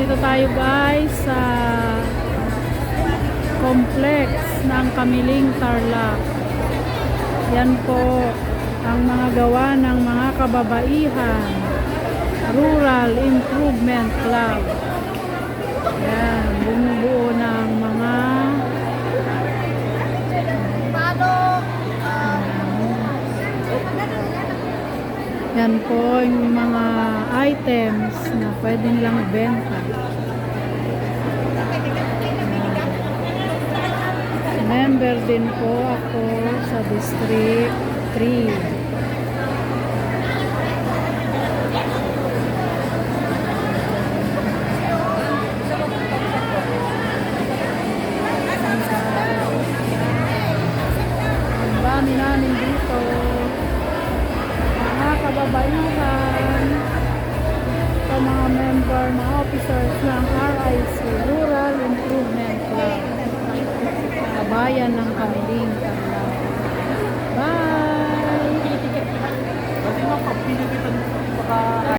Nandito tayo guys sa complex ng Kamiling Tarlac. Yan po ang mga gawa ng mga kababaihan. Rural Improvement Club. Yan, yan po yung mga items na pwede nilang benta. Member din po ako sa District 3. Ang dami namin dito kababayan, sa mga member na officers ng RIC Rural Improvement Club, kabayan ng Kamiling Bye! Kasi mapapinag